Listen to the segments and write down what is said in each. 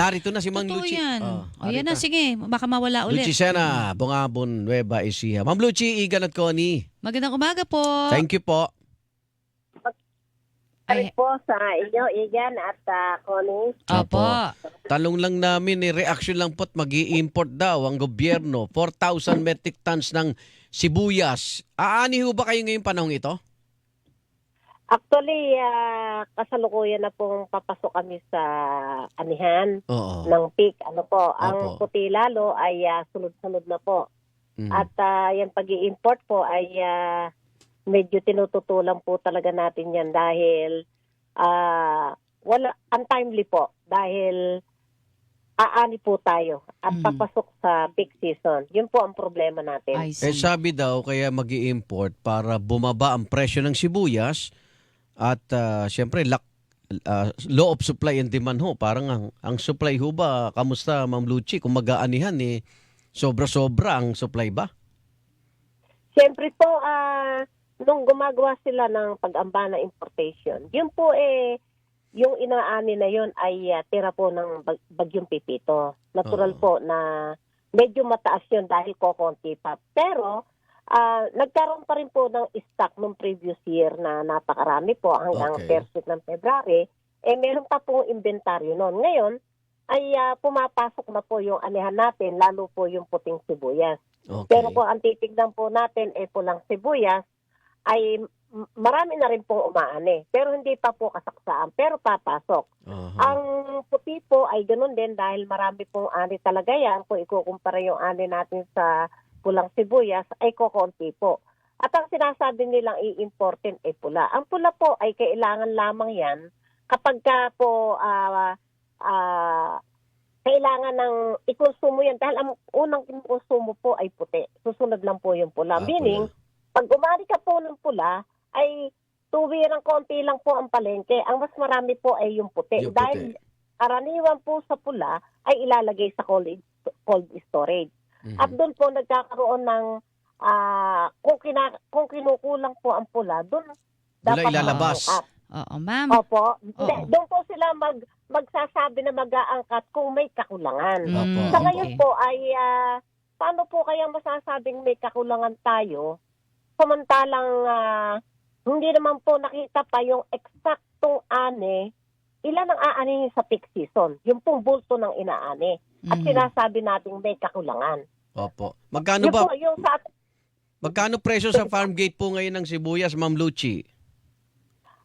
narito na si Mang Totoo Luchi. yan. Oh, o yan na, sige. Baka mawala ulit. Luchi Sena, Bungabon, Nueva Ecija. Ma'am Luchi, Igan at Connie. Magandang umaga po. Thank you po. Ay Ay, po sa inyo, Igan at uh, Connie. opo. Talong lang namin, eh, reaction lang po't mag import daw ang gobyerno. 4,000 metric tons ng sibuyas. Aani ho ba kayo ngayong panahong ito? Actually, ah, kasalukuyan na pong papasok kami sa anihan Oo. ng peak. Ano po, ang Opo. puti lalo ay ah, sunod-sunod na po. Mm. At ah, yan pag import po ay ah, medyo tinututulan po talaga natin yan dahil ah, wala untimely po dahil aani po tayo at Mm. papasok sa peak season. Yun po ang problema natin. I Eh see. sabi daw kaya mag import para bumaba ang presyo ng sibuyas at ah, syempre lak, ah, law of supply and demand ho. Parang ang, ang supply ho ba, kamusta Ma'am Luchi? Kung mag-aanihan eh, sobra-sobra ang supply ba? Siyempre po, ah, nung gumagawa sila ng pag-amba na importation, yun po eh, yung inaani na yun ay ah, tira po ng bag- bagyong pipito. Natural Oo. po na medyo mataas yun dahil kokonti pa. Pero, ah, nagkaroon pa rin po ng stock nung previous year na napakarami po hanggang Okay. first week ng February. Eh, meron pa pong inventaryo noon. Ngayon, ay ah, pumapasok na po yung anihan natin, lalo po yung puting sibuyas. Okay. Pero kung ang titignan po natin ay pulang sibuyas, ay marami na rin pong umaani. Pero hindi pa po kasaksaan, pero papasok. Aha. Ang puti po ay ganun din dahil marami pong ani talaga yan. Kung ikukumpara yung ani natin sa pulang sibuyas, ay kokonti po. At ang sinasabi nilang i-importin ay pula. Ang pula po ay kailangan lamang yan kapag ka po ah, ah, kailangan ng ikonsumo yan dahil ang unang kinukonsumo po ay puti. Susunod lang po yung pula. Ah, Meaning, pula. pag umari ka po ng pula, ay tuwirang konti lang po ang palengke. Ang mas marami po ay yung puti. Yung puti. Dahil karaniwan po sa pula ay ilalagay sa cold, cold storage. Mhm. At doon po nagkakaroon ng ah, kung, kina, kung kinukulang po ang pula, doon Doon na ilalabas. mag-aangkat. Oo, ma'am. Opo. Oo. Doon po sila mag, magsasabi na mag-aangkat kung may kakulangan. Mm, Opo. Sa ngayon okay. po ay ah, paano po kaya masasabing may kakulangan tayo samantalang ah, hindi naman po nakita pa yung eksaktong ane ilan ang aanihin sa peak season. Yung pong bulto ng inaani. At Mhm. sinasabi nating may kakulangan. Opo. Magkano Yun ba? po, yung sa Magkano presyo sa farm gate po ngayon ng sibuyas, Ma'am Luchi?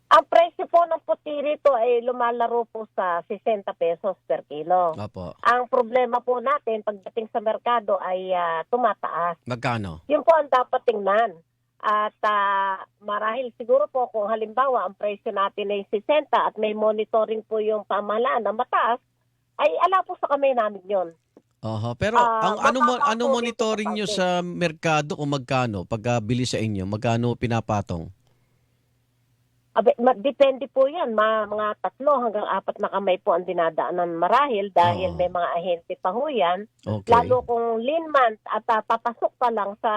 ang presyo po ng puti rito ay lumalaro po sa 60 pesos per kilo. Opo. Ang problema po natin pagdating sa merkado ay ah, tumataas. Magkano? Yun po ang dapat tingnan. At ah, marahil siguro po kung halimbawa ang presyo natin ay 60 at may monitoring po yung pamahalaan na mataas, ay ala po sa kamay namin yon. Aha, pero Ah, ang ano mo ano dito monitoring sa farm sa merkado kung magkano pagkabili sa inyo? Magkano pinapatong? Abe, ma- depende po yan. Ma, mga tatlo hanggang apat na kamay po ang dinadaanan marahil dahil Oo. may mga ahente pa ho yan. Okay. Lalo kung lean month at ah, papasok pa lang sa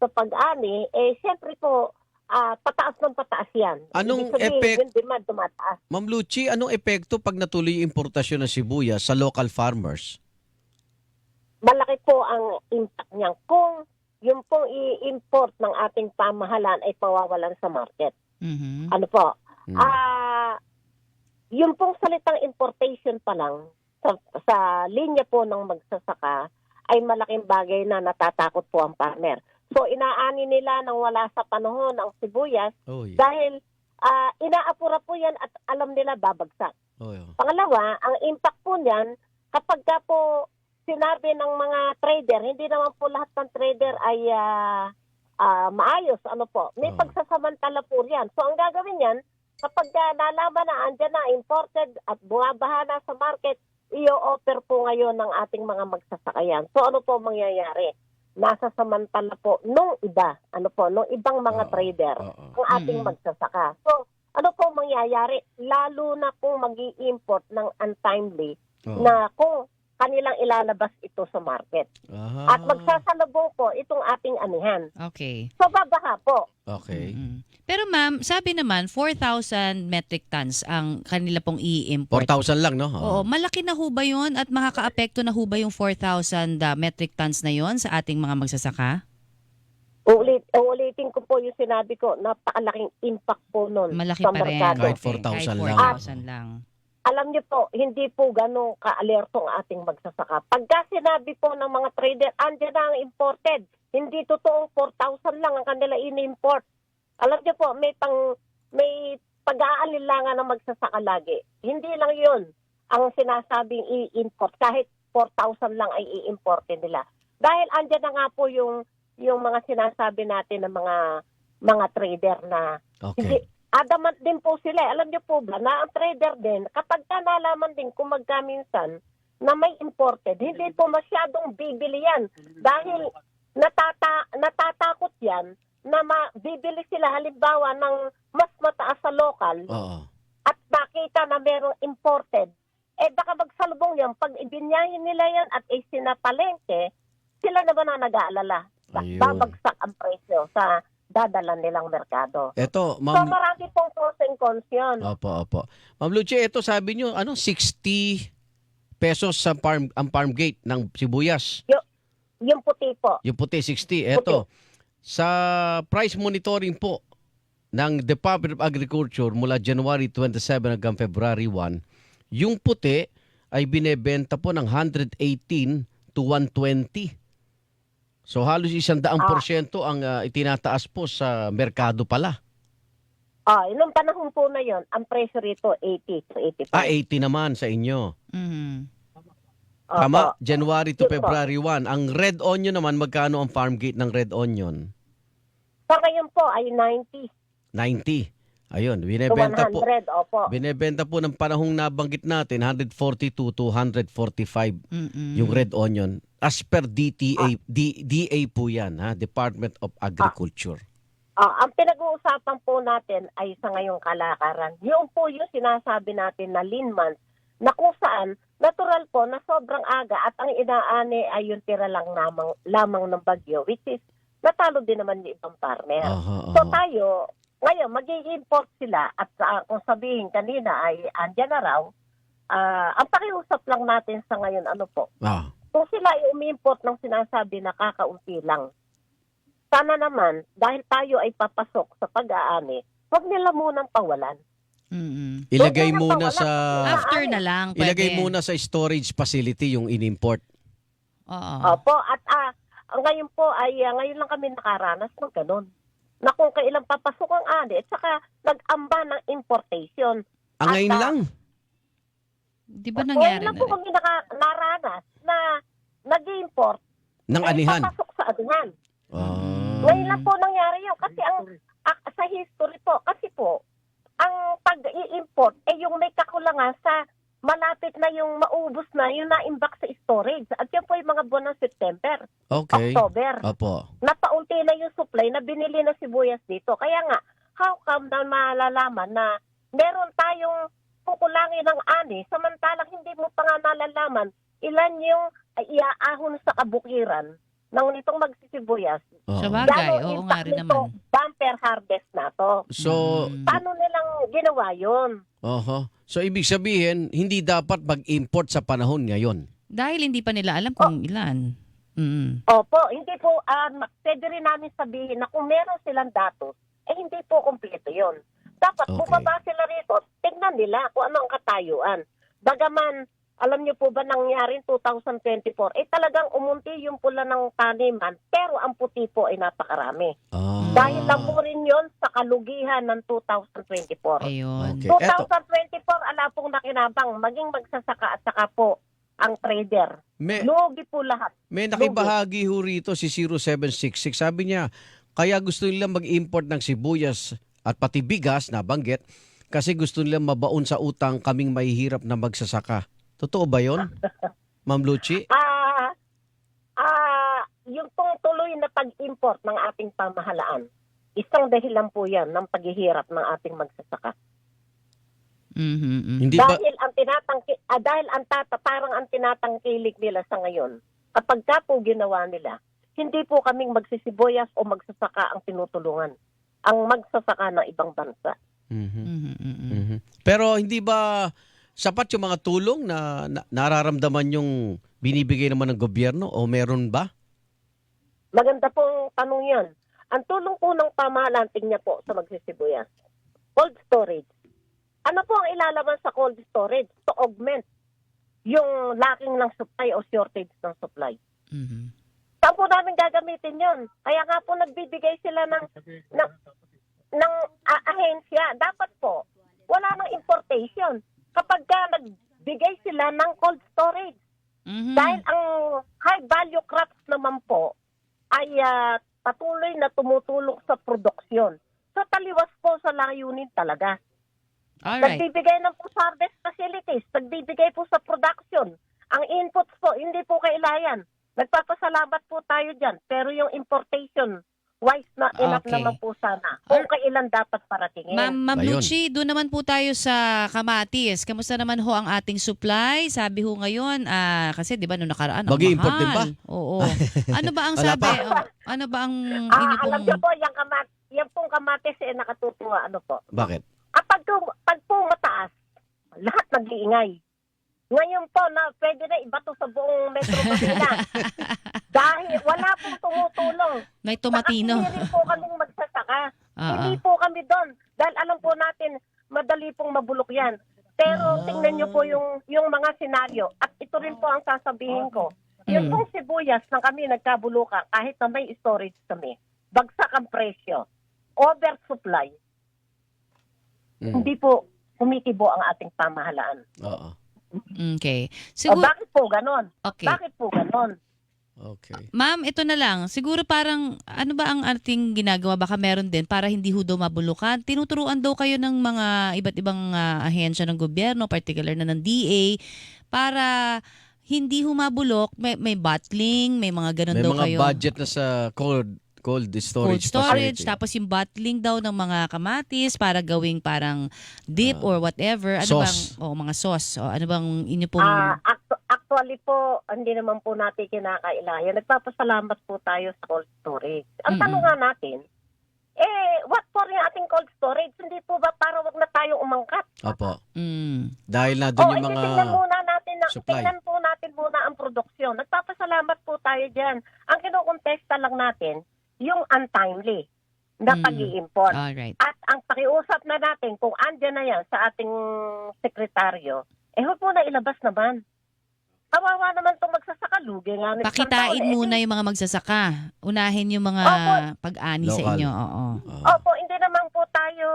sa pag-ani, eh siyempre po ah, pataas ng pataas yan. Anong Ibig sabihin, epek- Yung demand tumataas. Ma'am Luchi, anong epekto pag natuloy yung importasyon ng sibuyas sa local farmers? malaki po ang impact niyan kung yung pong i-import ng ating pamahalaan ay pawawalan sa market. Mhm. Ano po? Hmm. Ah, yung pong salitang importation pa lang sa, sa linya po ng magsasaka ay malaking bagay na natatakot po ang farmer. So inaani nila nang wala sa panahon ang sibuyas Oh, yeah. dahil ah, inaapura po yan at alam nila babagsak. Oh, yeah. Pangalawa, ang impact po niyan, kapag ka po sinabi ng mga trader, hindi naman po lahat ng trader ay ah, ah, maayos. Ano po? May Oo. pagsasamantala po yan. So, ang gagawin yan, kapag uh, nalaman na andyan na, imported at bumabaha na sa market, i-offer po ngayon ng ating mga magsasakayan. So, ano po mangyayari? Nasa samantala po nung iba, ano po, nung ibang mga Oo. trader Oo. ang ating Mm. magsasaka. So, ano po mangyayari? Lalo na kung mag import ng untimely Oo. na kung kanilang ilalabas ito sa market. Aha. At magsasalubong po itong ating anihan. Okay. So babaha po. Okay. Mm-mm. Pero ma'am, sabi naman 4,000 metric tons ang kanila pong i-import. 4,000 lang, no? Oo, malaki na ho ba yun at makaka-apekto na ho ba yung 4,000 uh, metric tons na yon sa ating mga magsasaka? Uulit, uulitin ko po yung sinabi ko, napakalaking impact po nun Malaki sa pa rin. merkado. Kahit 4,000 lang. Kahit 4,000 lang. Alam niyo po, hindi po ganong ka-alerto ang ating magsasaka. Pagka sinabi po ng mga trader, andyan na ang imported. Hindi totoong 4,000 lang ang kanila in-import. Alam niyo po, may pang may pag-aalinlangan ng magsasaka lagi. Hindi lang yun ang sinasabing i-import. Kahit 4,000 lang ay i-importin nila. Dahil andyan na nga po yung yung mga sinasabi natin ng mga mga trader na hindi, Okay. Adamant din po sila. Alam niyo po ba na ang trader din, kapag ka nalaman din kung magkaminsan na may imported, hindi po masyadong bibili yan. Dahil natata, natatakot yan na bibili sila halimbawa ng mas mataas sa local Oo. at makita na merong imported, eh baka magsalubong yan. Pag ibinyahin nila yan at isinapalengke, sila naman ang nag-aalala. Ba- Ayun. Babagsak ang presyo sa dadala nilang merkado. So ma'am. marami pong pros and cons yun. Opo, opo. Ma'am Lucia, ito sabi nyo, ano, 60 pesos sa farm, ang farm gate ng sibuyas. Yung puti po. Yung puti, 60. Eto, sa price monitoring po ng Department of Agriculture mula January 27 hanggang February 1, yung puti ay binebenta po ng 118 to 120. So halos isang daang Ah. porsyento ang ah, itinataas po sa merkado pala. Ah, nung panahon po na yon, ang presyo rito 80 to 85. Ah, 80 naman sa inyo. Mhm. Opo. Tama, January to Yun po. February 1. Ang red onion naman, magkano ang farm gate ng red onion? Sa ngayon po ay 90 90. Ayun, to binebenta po. 100. Opo. Binebenta po ng panahong nabanggit natin, 142 to 145 Mm-mm. yung red onion. As per DTA, D- DA po yan, ha? Department of Agriculture. Ah, ang pinag-uusapan po natin ay sa ngayong kalakaran. Yung po yung sinasabi natin na lean months na kung saan natural po na sobrang aga at ang inaani ay yung tira lang lamang, lamang ng bagyo which is natalo din naman yung ibang farmer. Aha, So aha. tayo, ngayon, mag-i-import sila at sa, kung sabihin kanina ay andyan na raw, ah, ang pakiusap lang natin sa ngayon, ano po, Ah, kung sila ay umi-import ng sinasabi na kakaunti lang, sana naman, dahil tayo ay papasok sa pag-aani, huwag nila munang pawalan. Mm-mm. ilagay Huwag muna sa After na lang, pwede. ilagay muna sa storage facility yung in-import. Oo. Opo, at ah, ngayon po ay, ah, ngayon lang kami nakaranas ng ganun. Na kung kailan papasok ang ani, at saka nag-amba ng importation. Ang At, ngayon ah, lang. Di ba nangyari lang na po kami naka- naranas na nag-import Ng ay anihan. papasok sa anihan. Ah. Ngayon lang po nangyari yun. Kasi ang, ah, sa history po, kasi po, ang pag-i-import, eh yung may kakulangan sa malapit na yung maubos na, yung na-imbak sa storage. At yun po yung mga buwan ng September, Okay. October. Opo. Napaunti na yung supply na binili na sibuyas dito. Kaya nga, how come na malalaman na meron tayong kukulangin ng ani, samantalang hindi mo pa nga nalalaman ilan yung iaahon sa kabukiran ng nitong magsisibuyas. Oo. Sa bagay, oo nga rin naman. Bumper harvest na to. So, Mm. Paano nilang ginawa yun? oho. So ibig sabihin, hindi dapat mag-import sa panahon ngayon. Dahil hindi pa nila alam kung ilan. Mm. Opo, hindi po, ah, ma- pwede rin namin sabihin na kung meron silang datos, eh hindi po kumpleto yun. Dapat Okay. bumaba sila rito, tignan nila kung ano ang katayuan. Bagaman, alam niyo po ba nangyari in 2024, eh talagang umunti yung pula ng taniman, pero ang puti po ay napakarami. Ah. Dahil lang po rin yun sa kalugihan ng 2024. Ayun. Okay. Eto, 2024, ala pong nakinabang, maging magsasaka at saka po ang trader. may, Lugi po lahat. may nakibahagi ho rito si 0766. Sabi niya, kaya gusto nila mag-import ng sibuyas at pati bigas na banggit kasi gusto nila mabaon sa utang kaming mahihirap na magsasaka. Totoo ba yon? Ma'am Luchi? Ah, ah, yung pong tuloy na pag-import ng ating pamahalaan, isang dahilan po yan ng paghihirap ng ating magsasaka. Mhm, mhm. Hindi ba Dahil ang tinatangki ah, dahil ang tata, parang ang tinatangkilik nila sa ngayon, kapag ka po ginawa nila, hindi po kaming magsisibuyas o magsasaka ang tinutulungan. Ang magsasaka ng ibang bansa. Mhm. Mhm, mhm. Mhm. Pero hindi ba sapat yung mga tulong na, na nararamdaman yung binibigay naman ng gobyerno o meron ba? Maganda pong tanong yan. Ang tulong po ng pamahalaan, tingnan po sa magsisibuyas. Cold storage. Ano po ang ilalaman sa cold storage? To augment yung lacking ng supply o shortage ng supply. Mhm. Saan po namin gagamitin yon? Kaya nga po nagbibigay sila ng, ng, ng ah, ahensya. Dapat po, wala nang importation. Kapag ka nagbigay sila ng cold storage. Mhm. Dahil ang high value crops naman po ay ah, patuloy na tumutulong sa produksyon. So taliwas po sa layunin talaga. Alright. Nagbibigay ng po sa harvest facilities, nagbibigay po sa production. Ang inputs po, hindi po kailangan. Nagpapasalamat po tayo dyan. Pero yung importation, wise na enough Okay. naman po sana. Kung kailan dapat paratingin. Ma'am, Ma'am. Lucci, doon naman po tayo sa kamatis. Kamusta naman ho ang ating supply? Sabi ho ngayon, ah, kasi di ba noong nakaraan, ang Mag-i-import mahal. din ba? Oo. ano ba ang Wala sabi? pa. Oh, ano ba ang ah, inyo alam pong... niyo po, yung, kamat, yung pong kamatis eh, nakatutuwa. Ano po? Bakit? Kapag po, pag po mataas, lahat nag-iingay. Ngayon po na pwede na ibato sa buong Metro Manila. Dahil wala pong tumutulong. May tomatino. Kasi hindi po kaming magsasaka. Ah, Hindi ah. po kami doon. Dahil alam po natin, madali pong mabulok yan. Pero Ah. tingnan niyo po yung, yung mga senaryo. At ito rin po ang sasabihin ko. Yung Mm. pong sibuyas na kami nagkabulukan, kahit na may storage kami, bagsak ang presyo, oversupply, Mm. hindi po kumikibo ang ating pamahalaan. Oo. Okay. O Siguro, bakit po ganon? okay. Bakit po ganon? Okay. Ma'am, ito na lang. Siguro parang ano ba ang ating ginagawa? Baka meron din para hindi ho daw mabulukan. Tinuturuan daw kayo ng mga iba't ibang ah, ahensya ng gobyerno, particular na ng DA, para hindi ho mabulok. May, may bottling, may mga ganun May daw mga kayo. budget na sa cold cold Cold storage storage, facility. tapos yung bottling daw ng mga kamatis para gawing parang dip Ah. or whatever. Ano Sauce. bang, oh, mga sauce. O, ano bang inyo pong... Ah, actu- actually po, hindi naman po natin kinakailangan. Nagpapasalamat po tayo sa cold storage. Ang Mm-mm. tanong nga natin, eh, what for yung ating cold storage? Hindi po ba para wag na tayong umangkat? Opo. Mm, Dahil na O, doon yung mga tingnan muna natin, na, supply. tingnan po natin muna ang produksyon. Nagpapasalamat po tayo dyan. Ang kinukontesta lang natin, yung untimely na Mm. pag import alright. At ang pakiusap na natin, kung andyan na yan sa ating sekretaryo, eh huwag mo na ilabas naman. Kawawa naman itong magsasaka, lugi nga. ng isang taon. Pakitain Eh, muna yung mga magsasaka. Unahin yung mga Opo. pag-ani sa inyo. Oo. Oo. Opo, hindi naman po tayo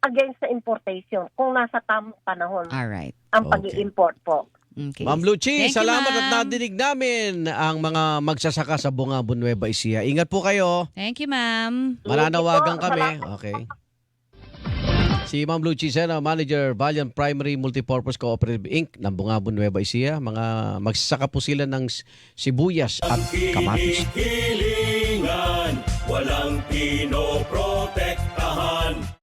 against sa importation kung nasa tamang panahon Alright. ang Okay. pag-i-import po. Okay. Ma'am Lucy, Thank you, salamat at ma'am. nadinig namin ang mga magsasaka sa Bungabon Nueva Ecija. Ingat po kayo. Thank you, ma'am. Mananawagan kami. Okay. Si Ma'am Lucy Sena, Manager, Valiant Primary Multipurpose Cooperative Inc. ng Bungabon Nueva Ecija. Mga magsasaka po sila ng sibuyas at kamatis. Hilingan, walang pinoprotektahan.